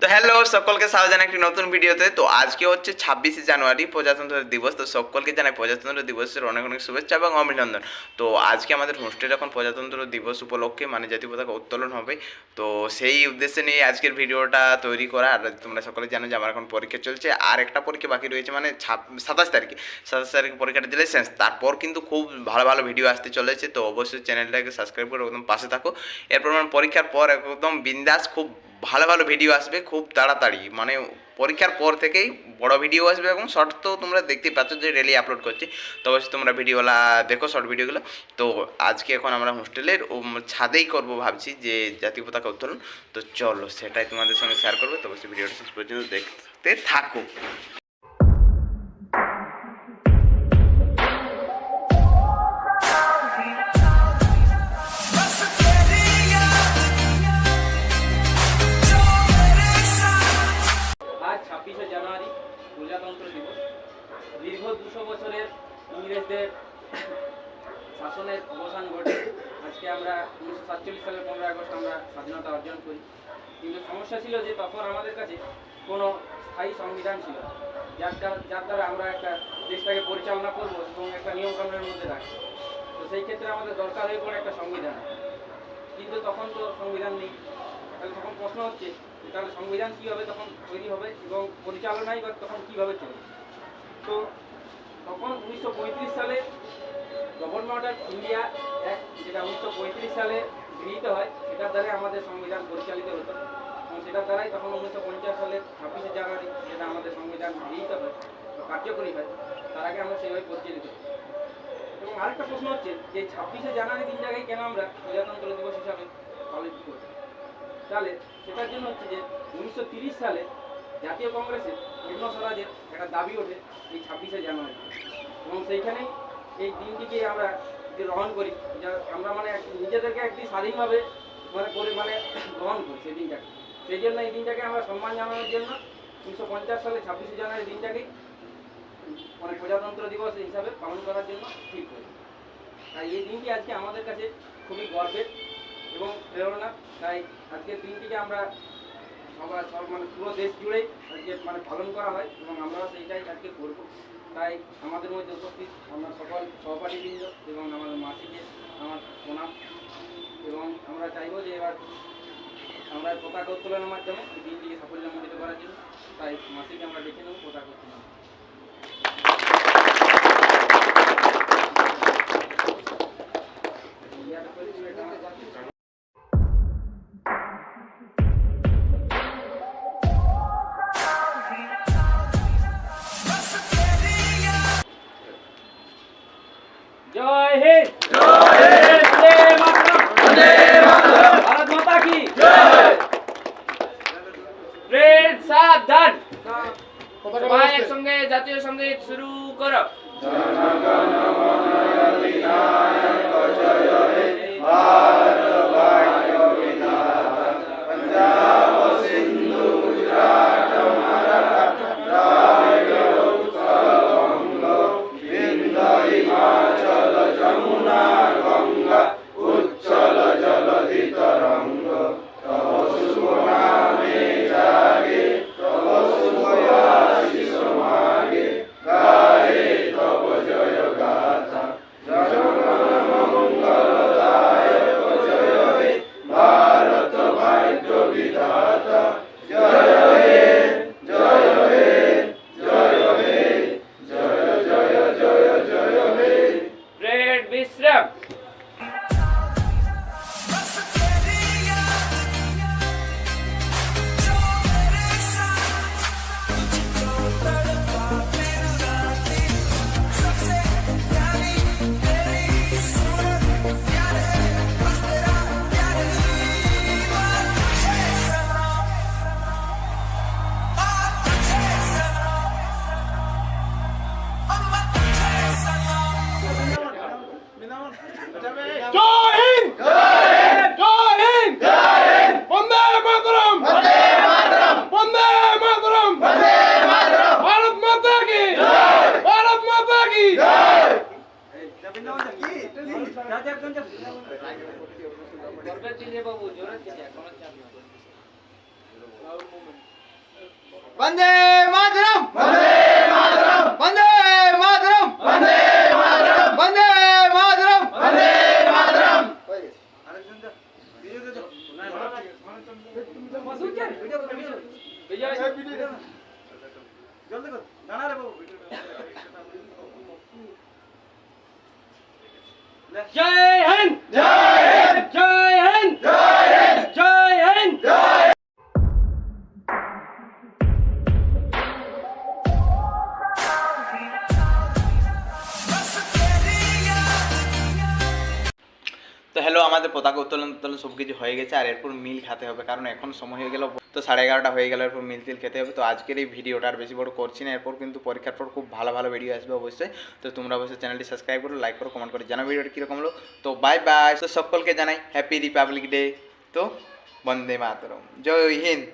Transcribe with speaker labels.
Speaker 1: তো হ্যালো সকলকে স্বাগত একটি নতুন ভিডিওতে তো। আজকে হচ্ছে ছাব্বিশে জানুয়ারি প্রজাতন্ত্র দিবস। তো সকলকে জানাই প্রজাতন্ত্র দিবসের অনেক অনেক শুভেচ্ছা এবং অভিনন্দন। তো আজকে আমাদের হোস্টেলে এখন প্রজাতন্ত্র দিবস উপলক্ষে মানে জাতীয় পতাকা উত্তোলন হবে, তো সেই উদ্দেশ্যে নিয়ে আজকের ভিডিওটা তৈরি করা। আর তোমরা সকলে জানো যে আমার এখন পরীক্ষা চলছে। আর একটা পরীক্ষা বাকি রয়েছে মানে সাতাশ তারিখে। সাতাশ তারিখে পরীক্ষাটা দিলে শেষ তারপর কিন্তু খুব ভালো ভালো ভিডিও আসতে চলেছে। তো অবশ্যই চ্যানেলটাকে সাবস্ক্রাইব করে একদম পাশে থাকো। এরপর মানে পরীক্ষার পর একদম বিন্দাস খুব ভালো ভালো ভিডিও আসবে খুব তাড়াতাড়ি। মানে পরীক্ষার পর থেকেই বড় ভিডিও আসবে এবং শর্ট তো তোমরা দেখতেই পাচ্ছ যে ডেলি আপলোড করছি। তো অবশ্যই তোমরা ভিডিওগুলা দেখো শর্ট ভিডিওগুলো তো আজকে এখন আমরা হোস্টেলের ছাদেই করব ভাবছি যে জাতীয় পতাকা উত্তোলন। তো চলো সেটাই তোমাদের সঙ্গে শেয়ার করব। তো অবশ্যই ভিডিওটা শেষ পর্যন্ত দেখতে থাকো।
Speaker 2: ইংরেজদের শাসনের অবসান ঘটে। আজকে আমরা উনিশশো সাতচল্লিশ সালের পনেরো আগস্ট আমরা স্বাধীনতা অর্জন করি। কিন্তু সমস্যা ছিল যে তখন আমাদের কাছে কোনো স্থায়ী সংবিধান ছিল যার যার দ্বারা আমরা একটা দেশটাকে পরিচালনা করব এবং একটা নিয়মকানুনের মধ্যে রাখব। তো সেই ক্ষেত্রে আমাদের দরকার হয়ে পড়ে একটা সংবিধান। কিন্তু তখন তো সংবিধান নেই। তাহলে তখন প্রশ্ন হচ্ছে তাহলে সংবিধান কীভাবে তখন তৈরি হবে এবং পরিচালনাই বা তখন কীভাবে চলবে? তো তখন উনিশশো পঁয়ত্রিশ সালে গভর্নমেন্ট অফ ইন্ডিয়া অ্যাক্ট যেটা উনিশশো পঁয়ত্রিশ সালে গৃহীত হয়, সেটার দ্বারাই আমাদের সংবিধান পরিচালিত হতো এবং সেটার দ্বারাই তখন উনিশশো সালের ছাব্বিশে জানুয়ারি, যেটা আমাদের সংবিধান গৃহীত হয়, বা কার্যকরী হয়, তার আগে আমরা সেভাবে পরিচালিত। এবং আরেকটা প্রশ্ন হচ্ছে যে ছাব্বিশে জানুয়ারি দিন জায়গায় কেন আমরা প্রজাতন্ত্র দিবস হিসাবে পালিত করি তাহলে সেটার জন্য হচ্ছে যে উনিশশো সালে জাতীয় কংগ্রেসের পূর্ণ স্বরাজের একটা দাবি ওঠে এই ছাব্বিশে জানুয়ারি। এবং সেইখানেই এই দিনটিকে আমরা গ্রহণ করি, যা আমরা মানে নিজেদেরকে একটি স্বাধীনভাবে মানে করে মানে গ্রহণ করি সেই দিনটাকে। সেই জন্য এই দিনটাকে আমরা সম্মান জানানোর জন্য উনিশশো পঞ্চাশ সালে ছাব্বিশে জানুয়ারি দিনটাকেই মানে প্রজাতন্ত্র দিবস হিসাবে পালন করার জন্য ঠিক করি। তাই এই দিনটি আজকে আমাদের কাছে খুবই গর্বের এবং প্রেরণা তাই আজকের দিনটিকে আমরা সবার সব মানে পুরো দেশ জুড়েই আজকে মানে পালন করা হয় এবং আমরাও সেইটাই আজকে করব। তাই আমাদের মধ্যে উপস্থিত আমরা সকল সহপাঠীবৃন্দ এবং আমাদের মাসিকে, আমার প্রণাম। এবং আমরা চাইব যে এবার আমরা পতাকা উত্তোলনের মাধ্যমে দিনটিকে সাফল্যমণ্ডিত করার জন্য। তাই মাসিকে আমরা ডেকে নেব পতাকা উত্তোলন। সবাই একসঙ্গে জাতীয় সংগীত শুরু করো।
Speaker 3: परिश्रम গর্বের দিন রে বাবু জোরে দিন এখনও চাপ নাই।
Speaker 4: বন্দে মাতরম বন্দে মাতরম বন্দে মাতরম বন্দে মাতরম
Speaker 1: তো হ্যালো আমাদের পতাকা উত্তোলন উত্তোলন সব কিছু হয়ে গেছে, আর এরপর মিল খেতে হবে, কারণ এখন সময় হয়ে গেল তো সাড়ে এগারোটা হয়ে গেল, এরপর মিল তিল খেতে হবে। তো আজকের এই ভিডিওটা আর বেশি বড় করছি না, এরপর কিন্তু পরীক্ষার পর খুব ভালো ভালো ভিডিও আসবে অবশ্যই। তো তোমরা অবশ্যই চ্যানেলটি সাবস্ক্রাইব করো লাইক করো কমেন্ট করো জানো ভিডিওটা কীরকম হলো। তো বাই বাই তো সকলকে জানাই হ্যাপি রিপাবলিক ডে তো বন্দে মাতরম। জয় হিন্দ।